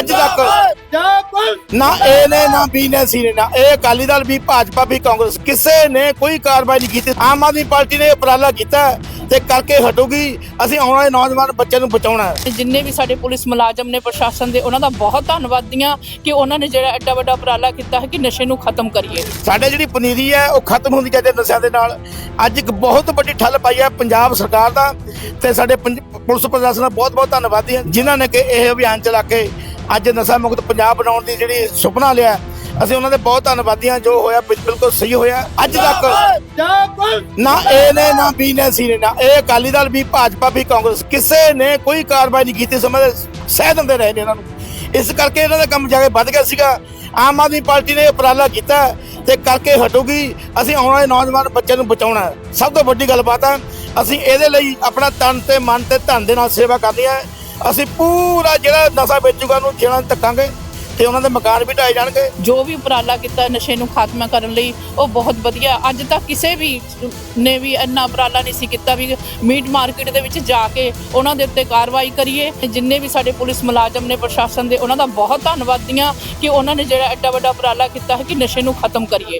ਅੱਜ ਤੱਕ ਨਾ ਇਹ ਨੇ ਨਾ ਬੀ ਨੇ ਸੀ ਨੇ ਨਾ ਇਹ ਅਕਾਲੀ ਦਲ ਵੀ ਭਾਜਪਾ ਵੀ ਕਾਂਗਰਸ। ਕਿਸੇ ਨੇ ਕੋਈ ਕਾਰਵਾਈ ਨਹੀਂ ਕੀਤੀ। ਆਮ ਆਦਮੀ ਪਾਰਟੀ ਨੇ ਉਪਰਾਲਾ ਕੀਤਾ ਤੇ ਕਰਕੇ ਹਟੂਗੀ। ਅਸੀਂ ਆਉਣ ਵਾਲੇ ਨੌਜਵਾਨ ਬੱਚਿਆਂ ਨੂੰ ਬਚਾਉਣਾ ਹੈ। ਜਿੰਨੇ ਵੀ ਸਾਡੇ ਪੁਲਿਸ ਮੁਲਾਜ਼ਮ ਨੇ ਪ੍ਰਸ਼ਾਸਨ ਦੇ ਉਹਨਾਂ ਦਾ ਬਹੁਤ ਧੰਨਵਾਦੀ ਹਾਂ ਕਿ ਉਹਨਾਂ ਨੇ ਜਿਹੜਾ ਐਡਾ ਵੱਡਾ ਉਪਰਾਲਾ ਕੀਤਾ ਹੈ ਕਿ ਨਸ਼ੇ ਨੂੰ ਖਤਮ ਕਰੀਏ। ਸਾਡੇ ਜਿਹੜੀ ਪਨੀਰੀ ਹੈ ਉਹ ਖਤਮ ਹੁੰਦੀ ਜਾਂਦੀ ਨਸ਼ਿਆਂ ਦੇ ਨਾਲ। ਅੱਜ ਇੱਕ ਬਹੁਤ ਵੱਡੀ ਠੱਲ ਪਾਈ ਹੈ ਪੰਜਾਬ ਸਰਕਾਰ ਦਾ। ਤੇ ਸਾਡੇ ਪੁਲਿਸ ਪ੍ਰਸ਼ਾਸਨ ਦਾ ਬਹੁਤ ਬਹੁਤ ਧੰਨਵਾਦੀ ਹਾਂ। ਜਿਨ੍ਹਾਂ ਨੇ ਕਿ ਇਹ ਅਭਿਆਨ ਚਲਾ ਕੇ ਅੱਜ ਨਸ਼ਾ ਮੁਕਤ ਪੰਜਾਬ ਬਣਾਉਣ ਦੀ ਜਿਹੜੀ ਸੁਪਨਾ ਲਿਆ ਅਸੀਂ ਉਹਨਾਂ ਦੇ ਬਹੁਤ ਧੰਨਵਾਦੀ ਹਾਂ ਜੋ ਹੋਇਆ ਬਿਲ- ਬਿਲਕੁਲ ਸਹੀ ਹੋਇਆ। ਅੱਜ ਤੱਕ ਨਾ ਇਹ ਨੇ ਨਾ ਬੀ ਨੇ ਸੀ ਨੇ ਨਾ ਇਹ ਅਕਾਲੀ ਦਲ ਵੀ ਭਾਜਪਾ ਵੀ ਕਾਂਗਰਸ। ਕਿਸੇ ਨੇ ਕੋਈ ਕਾਰਵਾਈ ਨਹੀਂ ਕੀਤੀ ਸਮੇਂ ਸਹਿ ਦਿੰਦੇ ਰਹੇ ਨੇ ਇਹਨਾਂ ਨੂੰ। ਇਸ ਕਰਕੇ ਇਹਨਾਂ ਦਾ ਕੰਮ ਜਾ ਕੇ ਵੱਧ ਗਿਆ ਸੀਗਾ। ਆਮ ਆਦਮੀ ਪਾਰਟੀ ਨੇ ਉਪਰਾਲਾ ਕੀਤਾ ਤੇ ਕਰਕੇ ਹਟੂਗੀ। ਅਸੀਂ ਆਉਣ ਵਾਲੇ ਨੌਜਵਾਨ ਬੱਚਿਆਂ ਨੂੰ ਬਚਾਉਣਾ ਹੈ। ਸਭ ਤੋਂ ਵੱਡੀ ਗੱਲਬਾਤ ਹੈ ਅਸੀਂ ਇਹਦੇ ਲਈ ਆਪਣਾ ਤਨ ਤੇ ਮਨ ਤੇ ਧਨ ਦੇ ਨਾਲ ਸੇਵਾ ਕਰਨੀ ਹੈ। ਅਸੀਂ ਪੂਰਾ ਜਿਹੜਾ ਨਸ਼ਾ ਵੇਚੂਗਾ ਉਹਨੂੰ ਜੇਲ੍ਹਾਂ 'ਚ ਧੱਕਾਂਗੇ ਤੇ ਉਹਨਾਂ ਦੇ ਮਕਾਨ ਵੀ ਢਾਏ ਜਾਣਗੇ। ਜੋ ਵੀ ਉਪਰਾਲਾ ਕੀਤਾ ਨਸ਼ੇ ਨੂੰ ਖਾਤਮਾ ਕਰਨ ਲਈ, ਉਹ ਬਹੁਤ ਵਧੀਆ। ਅੱਜ ਤੱਕ ਕਿਸੇ ਵੀ ਨੇ ਵੀ ਇੰਨਾ ਉਪਰਾਲਾ ਨਹੀਂ ਸੀ ਕੀਤਾ ਵੀ ਮੀਟ ਮਾਰਕੀਟ ਦੇ ਵਿੱਚ ਜਾ ਕੇ ਉਹਨਾਂ ਦੇ ਉੱਤੇ ਕਾਰਵਾਈ ਕਰੀਏ। ਜਿੰਨੇ ਵੀ ਸਾਡੇ ਪੁਲਿਸ ਮੁਲਾਜ਼ਮ ਨੇ, ਪ੍ਰਸ਼ਾਸਨ ਦੇ, ਉਹਨਾਂ ਦਾ ਬਹੁਤ ਧੰਨਵਾਦੀ ਹਾਂ ਕਿ ਉਹਨਾਂ ਨੇ ਜਿਹੜਾ ਐਡਾ ਵੱਡਾ ਉਪਰਾਲਾ ਕੀਤਾ ਹੈ ਕਿ ਨਸ਼ੇ ਨੂੰ ਖਤਮ ਕਰੀਏ।